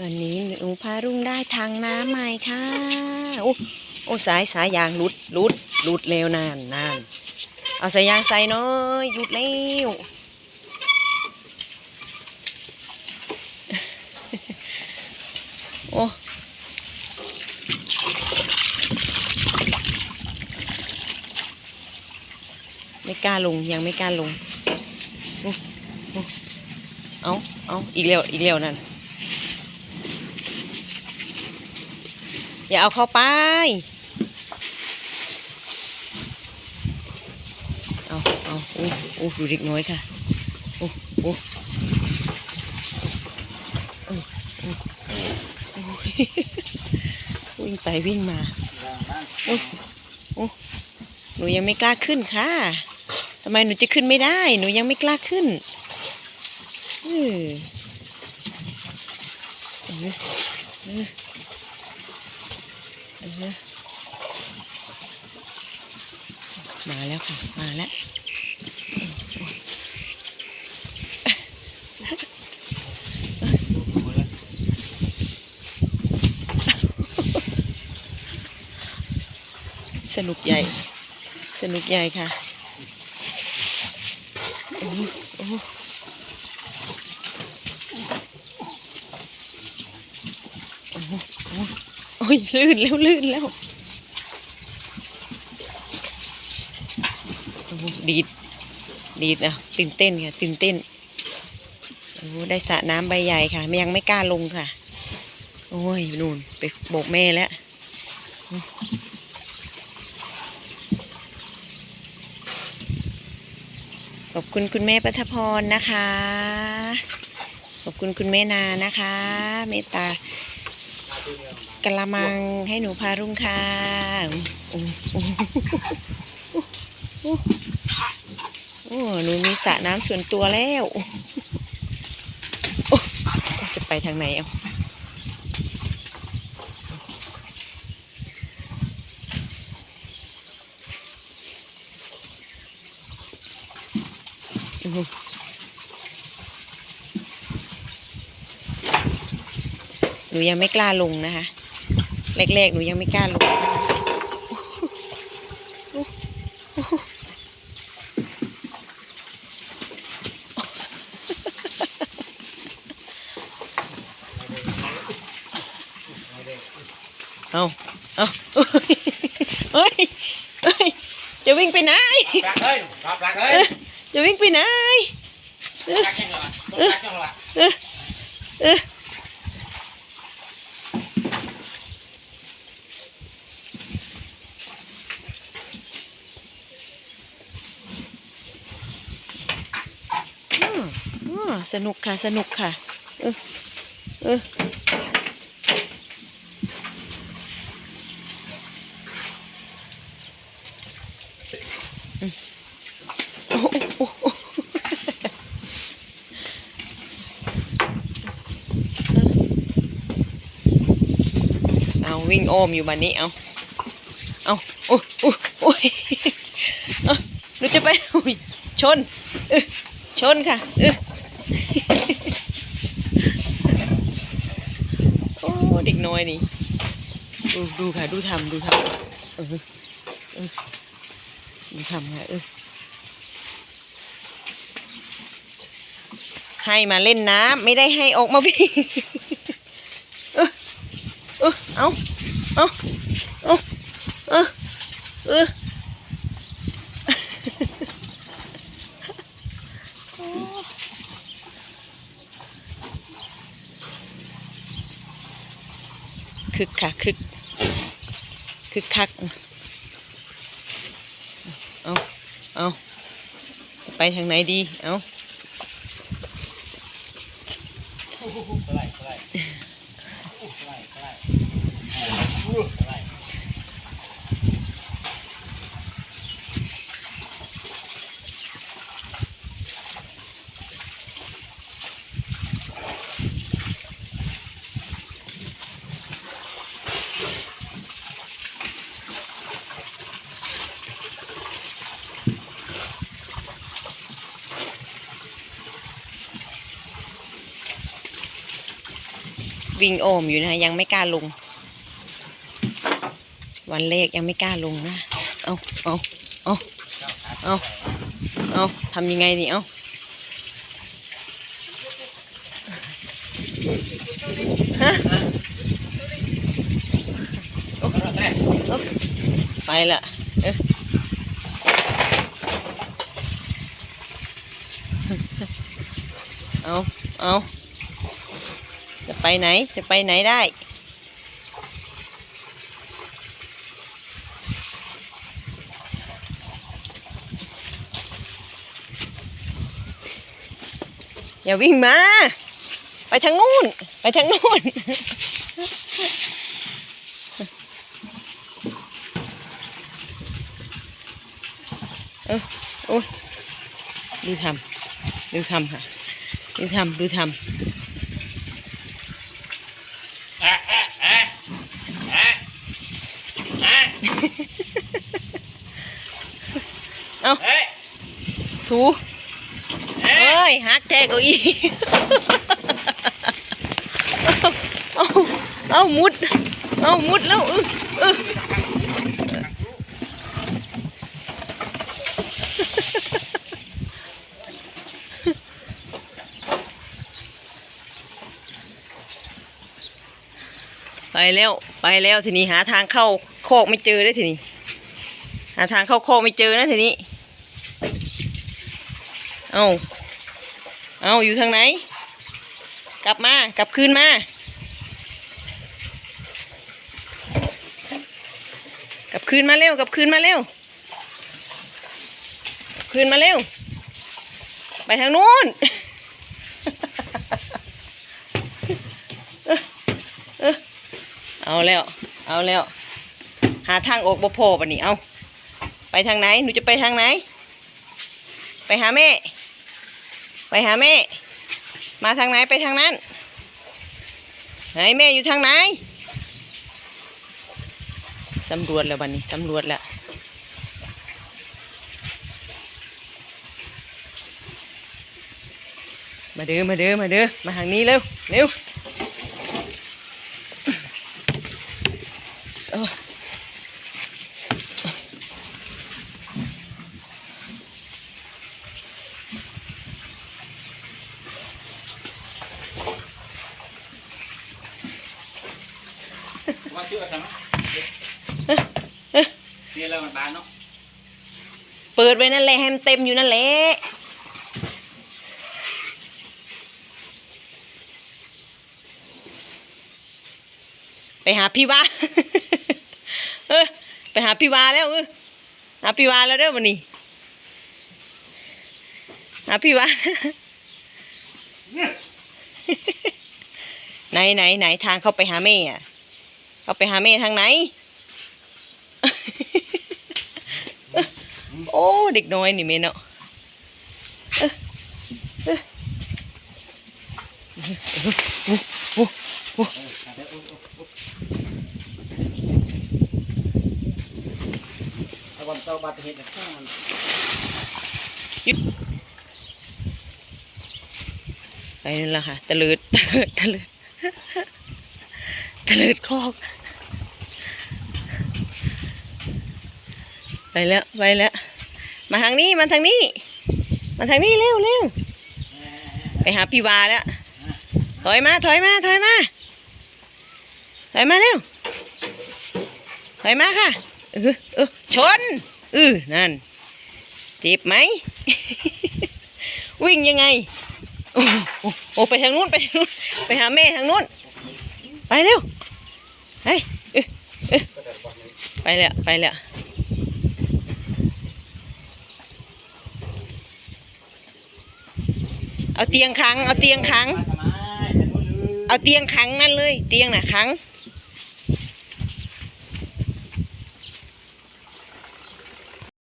วันนี้หนูพารุ่งได้ทางน้ำใหม่ค่ะ โอ้โอ้สายสายยางหลุดหลุดหลุดเร็วนานนานเอาสายยางใส่หน้อยหลุดแล้วโอ้ไม่กล้าลงยังไม่กล้าลงโอ้โอ้เอาเอาอีกแล้วอีกแล้วนั่น อย่าเอาเข้าไป เอาเอาโอ้โอ้ดูเด็กน้อยค่ะ โอ้โอ้วิ่งไปวิ่งมา โอ้โอ้หนูยังไม่กล้าขึ้นค่ะทำไมหนูจะขึ้นไม่ได้ หนูยังไม่กล้าขึ้นเออเออเออ เออ มาแล้วค่ะ มาแล้วสนุกใหญ่ สนุกใหญ่ค่ะ โอ้โหโอ้โอ้ อ้โอ้ยลื่นแล้วลื่นแล้วดีดดีดอะตื่นเต้นค่ะตื่นเต้นโอ้ได้สระน้ำใบใหญ่ค่ะไม่ยังไม่กล้าลงค่ะ โอ้ยนู่นไปโบกแม่แล้วขอบคุณคุณแม่ปัทพรนะคะ ขอบคุณคุณแม่นานะคะ เมตตา กะละมังให้หนูพารุ่งค่ะโอ้โอ้โอ้โอ้โอ้หนูมีสระน้ำส่วนตัวแล้วจะไปทางไหนเอาโอ้โหหนูยังไม่กล้าลงนะคะ แรกๆหนูยังไม่กล้าลงนะคะเอาเอาเฮ้ยเฮ้ยเฮ้ย จะวิ่งไปไหนปลักเอ้ยปลักปลักเอ้ยเอ้ยจะวิ่งไปไหนปลักแค่เหรอปลักแค่เหรอ เออเอออืมอืม สนุกค่ะ สนุกค่ะ เออเอออืมโอ้โหโอ้โหเอาวิ่งโอมอยู่บันนี้เอาเอาโอ้โอ้โอ้ยเอาหนูจะไปอุ๊ยชนเออชนค่ะเออ โอ้เด็กน้อยนี่ ดูดูค่ะ ดูทำดูทำเออเออดูทำค่ะเออให้มาเล่นน้ำไม่ได้ให้ออกมาวิ่งเออเอาเอาเอาเออเออ คึกค่ะคึกคึกคักเอาเอาไปทางไหนดี เอาอะไรอะไรอะไร วิ่งโอมอยู่นะยังไม่กล้าลง วันแรกยังไม่กล้าลงนะ เอาเอาเอาเอาเอาทำยังไงนี่เอาฮะไปละเอ๊ะเอาเอา ไปไหนจะไปไหนได้ อย่าวิ่งมา ไปทางนู้น ไปทางนู้นเออโอ้ยดูทำดูทำค่ะ ดูทำดูทเอ๊ะเอ๊ะเอ๊ะเอ๊ะเอ๊ะำ เอ๊ะูเอ้ยฮักแท้เก้าอี้เอาเอามุด เอามุดแล้วเออเออไปแล้วไปแล้วทีนี้หาทางเข้าโคกไม่เจอได้ทีนี้ หาทางเข้าโคกไม่เจอนะทีนี้ เอาเอาอยู่ทางไหน กลับมา กลับคืนมา กลับคืนมาเร็ว กลับคืนมาเร็ว คืนมาเร็ว ไปทางนู้นเออเออเอาแล้ว เอาแล้ว หาทางออกบ่พอปะนี่ เอา ไปทางไหน หนูจะไปทางไหน ไปหาแม่ ไปหาแม่ มาทางไหนไปทางนั้น ไหนแม่อยู่ทางไหนสำรวจแล้วบันนี้สำรวจแล้วมาเด้อมาเด้อมาเด้อมาทางนี้เร็วเร็วโอ้ ว่าชื่ออะไรมั้งเรียนอะไรมา บ้านเนาะเปิดไว้นั่นแหละให้มันเต็มอยู่นั่นแหละไปหาพี่วาเออไปหาพี่วาแล้วเออหาพี่วาแล้วเด้อวันนี้หาพี่วาไหนไหนไหนทางเข้าไปหาแม่อะเข้าไปหาแม่ทางไหน โอ้เด็กน้อยนี่เมนเนาะเอ้อเอ้อไอ้วันเตาบาดเหตุข้างมันไปนั่นแหละค่ะตะลิดตะลิดตะลิดตะลิดคอก ไปแล้ว ไปแล้ว มาทางนี้มาทางนี้ มาทางนี้เร็วเร็วไปหาพี่วาแล้ว ถอยมา ถอยมา ถอยมา ถอยมาเร็ว ถอยมาค่ะ เออเออชนเออนั่น เจ็บไหม วิ่งยังไง โอ้โอ้ไปทางนู้น ไปทางนู้น ไปหาแม่ทางนู้น ไปเร็ว ไปเออเออไปแล้ว ไปแล้ว เอาเตียงขัง เอาเตียงขังทำไมจะรู้ลืมเอาเตียงขังนั่นเลย เตียงน่ะขัง